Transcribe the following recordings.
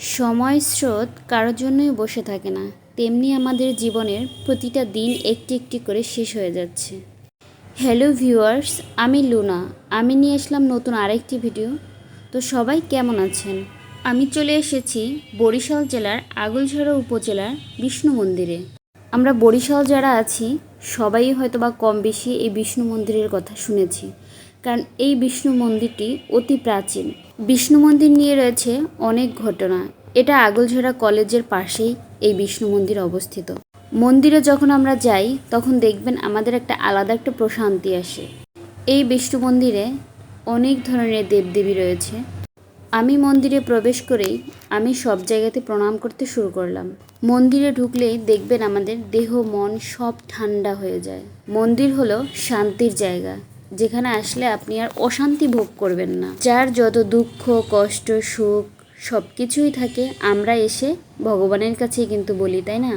সময় স্রোত কারোর জন্যই বসে থাকে না। তেমনি আমাদের জীবনের প্রতিটা দিন একটি একটি করে শেষ হয়ে যাচ্ছে। হ্যালো ভিউয়ার্স, আমি লুনা। আমি নিয়ে আসলাম নতুন আরেকটি ভিডিও। তো সবাই কেমন আছেন? আমি চলে এসেছি বরিশাল জেলার আগলঝাড়া উপজেলার বিষ্ণু মন্দিরে। আমরা বরিশাল যারা আছি, সবাই হয়তো বা কম বেশি এই বিষ্ণু মন্দিরের কথা শুনেছি। কারণ এই বিষ্ণু মন্দিরটি অতি প্রাচীন। বিষ্ণু মন্দির নিয়ে রয়েছে অনেক ঘটনা। এটা আগলঝোড়া কলেজের পাশেই এই বিষ্ণু মন্দির অবস্থিত। মন্দিরে যখন আমরা যাই, তখন দেখবেন আমাদের একটা আলাদা একটা প্রশান্তি আসে। এই বিষ্ণু মন্দিরে অনেক ধরনের দেবদেবী রয়েছে। আমি মন্দিরে প্রবেশ করেই আমি সব জায়গাতে প্রণাম করতে শুরু করলাম। মন্দিরে ঢুকলেই দেখবেন আমাদের দেহ, মন সব ঠান্ডা হয়ে যায়। মন্দির হলো শান্তির জায়গা। যেখানে আসলে আপনি আর অশান্তি ভোগ করবেন না। যার যত দুঃখ, কষ্ট, সুখ সব কিছুই থাকে, আমরা এসে ভগবানের কাছেই কিন্তু বলি, তাই না?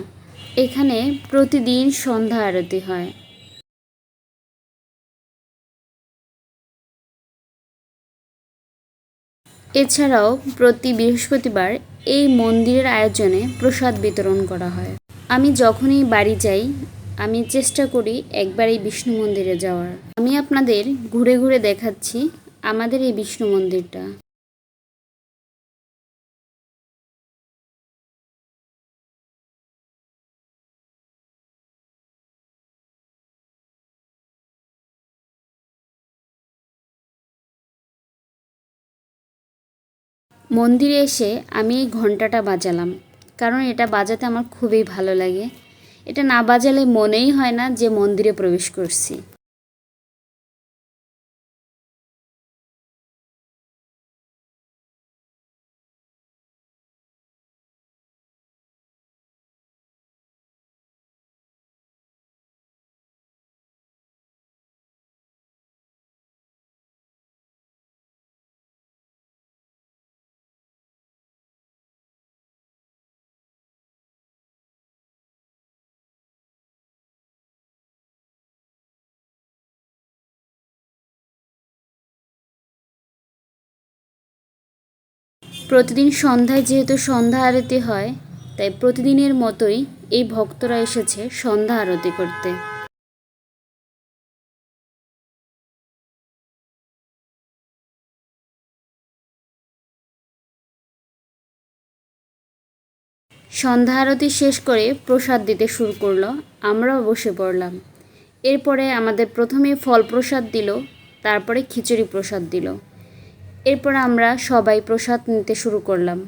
এখানে প্রতিদিন সন্ধ্যা আরতি হয়। এছাড়াও প্রতি বৃহস্পতিবার এই মন্দিরের আয়োজনে প্রসাদ বিতরণ করা হয়। আমি যখনই বাড়ি যাই আমি চেষ্টা করি একবার এই বিষ্ণু মন্দিরে যাওয়ার। আমি আপনাদের ঘুরে ঘুরে দেখাচ্ছি আমাদের এই বিষ্ণু মন্দিরটা। মন্দিরে এসে আমি এই ঘন্টাটা বাজালাম। কারণ এটা বাজাতে আমার খুবই ভালো লাগে। এটা না বাজালে মনেই হয় না যে মন্দিরে প্রবেশ করছি। প্রতিদিন সন্ধ্যায় যেহেতু সন্ধ্যা আরতি হয়, তাই প্রতিদিনের মতোই এই ভক্তরা এসেছে সন্ধ্যা আরতি করতে। সন্ধ্যা আরতি শেষ করে প্রসাদ দিতে শুরু করল, আমরাও বসে পড়লাম। এরপরে আমাদের প্রথমে ফল প্রসাদ দিল, তারপরে খিচুড়ি প্রসাদ দিল। এরপর আমরা সবাই প্রসাদ নিতে শুরু করলাম।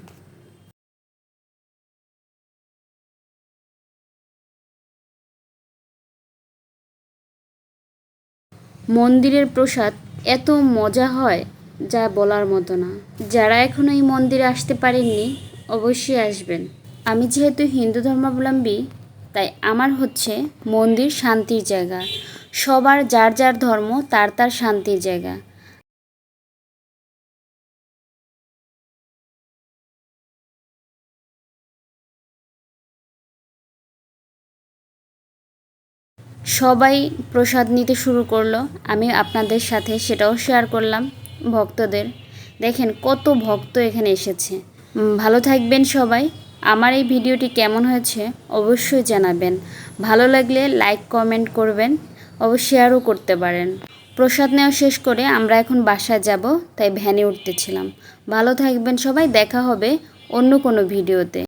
মন্দিরের প্রসাদ এত মজা হয় যা বলার মতো না। যারা এখনও এই মন্দিরে আসতে পারেননি, অবশ্যই আসবেন। আমি যেহেতু হিন্দু ধর্মাবলম্বী, তাই আমার হচ্ছে মন্দির শান্তির জায়গা। সবার যার যার ধর্ম, তার তার শান্তির জায়গা। সবাই প্রসাদ নিতে শুরু করল। আমি আপনাদের সাথে সেটাও শেয়ার করলাম ভক্তদের। দেখেন কত ভক্ত এখানে এসেছে। ভালো থাকবেন সবাই। আমার এই ভিডিওটি কেমন হয়েছে অবশ্যই জানাবেন। ভালো লাগলে লাইক কমেন্ট করবেন। অবশ্যই শেয়ারও করতে পারেন। প্রসাদ নেওয়া শেষ করে আমরা এখন বাসায় যাব, তাই ভ্যানে উঠতেছিলাম। ভালো থাকবেন সবাই, দেখা হবে অন্য কোনো ভিডিওতে।